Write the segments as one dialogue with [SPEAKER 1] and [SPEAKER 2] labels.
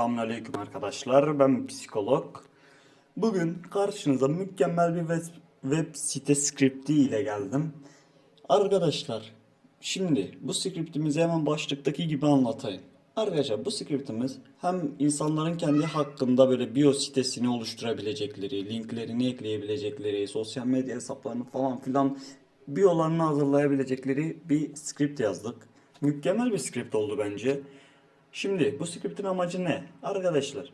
[SPEAKER 1] Selamünaleyküm arkadaşlar. Ben psikolog. Bugün karşınıza mükemmel bir web, web site skripti ile geldim. Arkadaşlar, şimdi bu skriptimizi hemen başlıktaki gibi anlatayım. Arkadaşlar bu skriptimiz hem insanların kendi hakkında böyle bio sitesini oluşturabilecekleri, linklerini ekleyebilecekleri, sosyal medya hesaplarını falan filan biolarını hazırlayabilecekleri bir script yazdık. Mükemmel bir script oldu bence. Şimdi bu script'in amacı ne? Arkadaşlar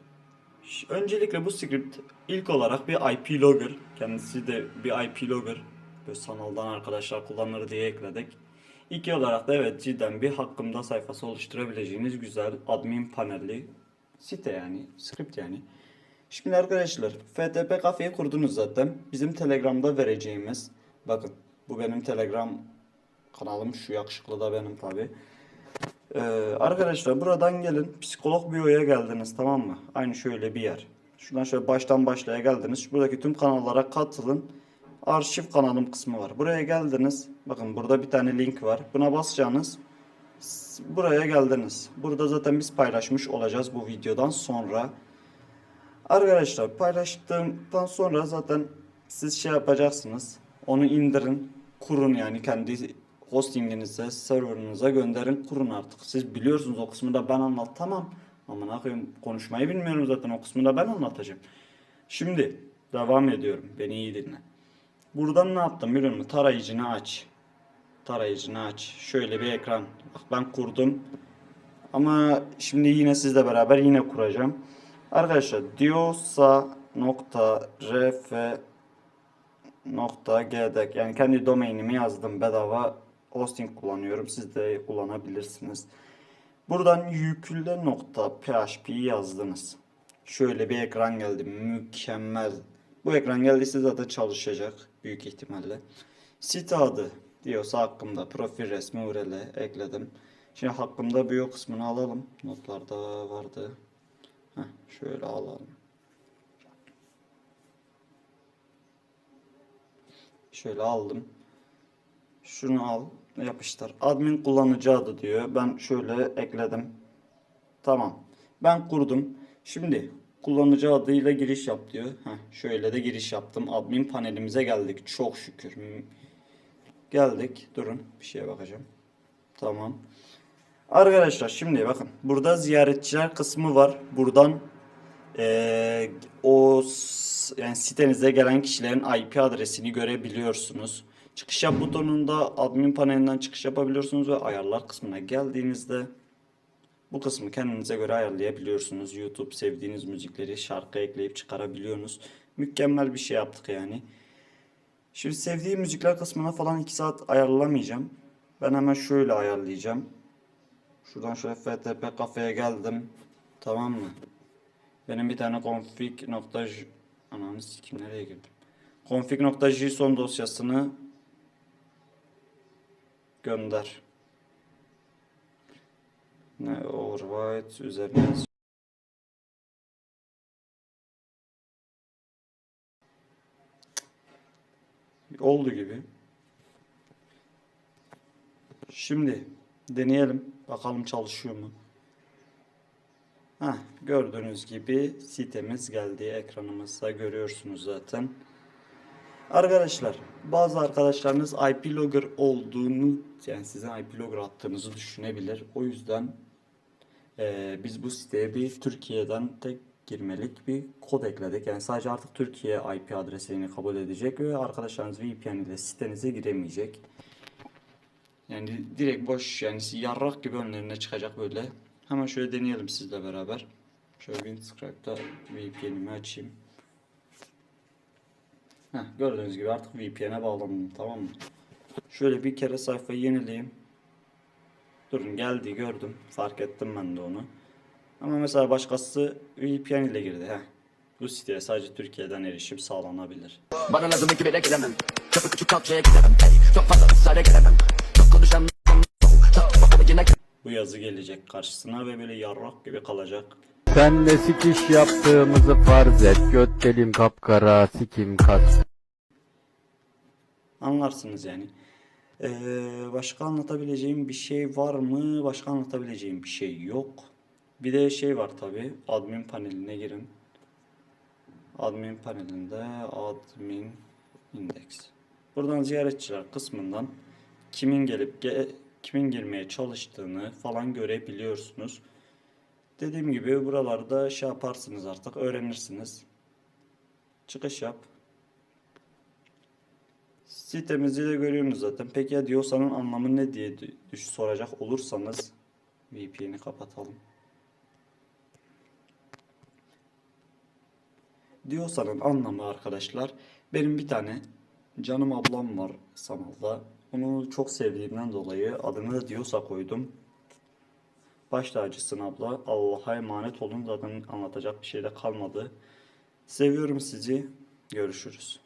[SPEAKER 1] öncelikle bu script ilk olarak bir IP logger. Kendisi de bir IP logger. Böyle sanaldan arkadaşlar kullanır diye ekledik. İki olarak da evet cidden bir hakkımda sayfası oluşturabileceğiniz güzel admin panelli site yani script yani. Şimdi arkadaşlar FTP kafeyi kurdunuz zaten. Bizim Telegram'da vereceğimiz bakın bu benim Telegram kanalım şu yakışıklı da benim tabi. Ee, arkadaşlar buradan gelin psikolog bio'ya geldiniz tamam mı? Aynı şöyle bir yer. Şuradan şöyle baştan başlaya geldiniz. Buradaki tüm kanallara katılın. Arşiv kanalım kısmı var. Buraya geldiniz. Bakın burada bir tane link var. Buna basacaksınız. S- Buraya geldiniz. Burada zaten biz paylaşmış olacağız bu videodan sonra. Arkadaşlar paylaştıktan sonra zaten siz şey yapacaksınız. Onu indirin, kurun yani kendi hostinginize, serverınıza gönderin, kurun artık. Siz biliyorsunuz o kısmı da ben anlatamam. Ama ne koyayım konuşmayı bilmiyorum zaten o kısmı da ben anlatacağım. Şimdi devam ediyorum. Beni iyi dinle. Buradan ne yaptım biliyor musun? Tarayıcını aç. Tarayıcını aç. Şöyle bir ekran. Bak ben kurdum. Ama şimdi yine sizle beraber yine kuracağım. Arkadaşlar gdek yani kendi domainimi yazdım bedava hosting kullanıyorum. Siz de kullanabilirsiniz. Buradan yükle yazdınız. Şöyle bir ekran geldi. Mükemmel. Bu ekran geldiyse zaten çalışacak büyük ihtimalle. Site adı diyorsa hakkımda profil resmi URL ekledim. Şimdi hakkımda bio kısmını alalım. Notlarda vardı. Heh, şöyle alalım. Şöyle aldım. Şunu al, yapıştır. Admin kullanıcı adı diyor. Ben şöyle ekledim. Tamam. Ben kurdum. Şimdi kullanıcı adıyla giriş yap diyor. Heh, şöyle de giriş yaptım. Admin panelimize geldik. Çok şükür. Geldik. Durun. Bir şeye bakacağım. Tamam. Arkadaşlar şimdi bakın. Burada ziyaretçiler kısmı var. Buradan eee, o yani sitenize gelen kişilerin IP adresini görebiliyorsunuz. Çıkış yap butonunda admin panelinden çıkış yapabiliyorsunuz ve ayarlar kısmına geldiğinizde bu kısmı kendinize göre ayarlayabiliyorsunuz. YouTube sevdiğiniz müzikleri şarkı ekleyip çıkarabiliyorsunuz. Mükemmel bir şey yaptık yani. Şimdi sevdiğim müzikler kısmına falan 2 saat ayarlamayacağım. Ben hemen şöyle ayarlayacağım. Şuradan şöyle FTP kafeye geldim. Tamam mı? Benim bir tane config nokta ananı sikim nereye girdim? config nokta json dosyasını gönder. Ne override üzerine oldu gibi. Şimdi deneyelim. Bakalım çalışıyor mu? Heh, gördüğünüz gibi sitemiz geldi. Ekranımızda görüyorsunuz zaten. Arkadaşlar bazı arkadaşlarınız IP logger olduğunu yani sizin IP logger attığınızı düşünebilir. O yüzden eee, biz bu siteye bir Türkiye'den tek girmelik bir kod ekledik. Yani sadece artık Türkiye IP adresini kabul edecek ve arkadaşlarınız VPN ile sitenize giremeyecek. Yani direkt boş yani yarrak gibi önlerine çıkacak böyle. Hemen şöyle deneyelim sizle beraber. Şöyle Windscribe'da VPN'imi açayım. Heh, gördüğünüz gibi artık VPN'e bağlandım tamam mı? Şöyle bir kere sayfayı yenileyim. Durun geldi gördüm. Fark ettim ben de onu. Ama mesela başkası VPN ile girdi. Heh. Bu siteye sadece Türkiye'den erişim sağlanabilir.
[SPEAKER 2] Bana lazım iki bire gelemem Çapı küçük kalçaya gidemem hey. Çok fazla ısrara gelemem Çok konuşan
[SPEAKER 1] Bu yazı gelecek karşısına ve böyle yarrak gibi kalacak.
[SPEAKER 3] Senle sikiş yaptığımızı farz et. Göt delim kapkara sikim kas.
[SPEAKER 1] Anlarsınız yani. Ee, başka anlatabileceğim bir şey var mı? Başka anlatabileceğim bir şey yok. Bir de şey var tabi. Admin paneline girin. Admin panelinde admin index. Buradan ziyaretçiler kısmından kimin gelip ge- kimin girmeye çalıştığını falan görebiliyorsunuz. Dediğim gibi buralarda şey yaparsınız artık öğrenirsiniz. Çıkış yap. Sitemizi de görüyorsunuz zaten. Peki ya diyorsanın anlamı ne diye düş soracak olursanız VPN'i kapatalım. Diyorsanın anlamı arkadaşlar benim bir tane canım ablam var sanalda. Onu çok sevdiğimden dolayı adını da Diyosa koydum. Baş tacısın abla. Allah'a emanet olun. Zaten anlatacak bir şey de kalmadı. Seviyorum sizi. Görüşürüz.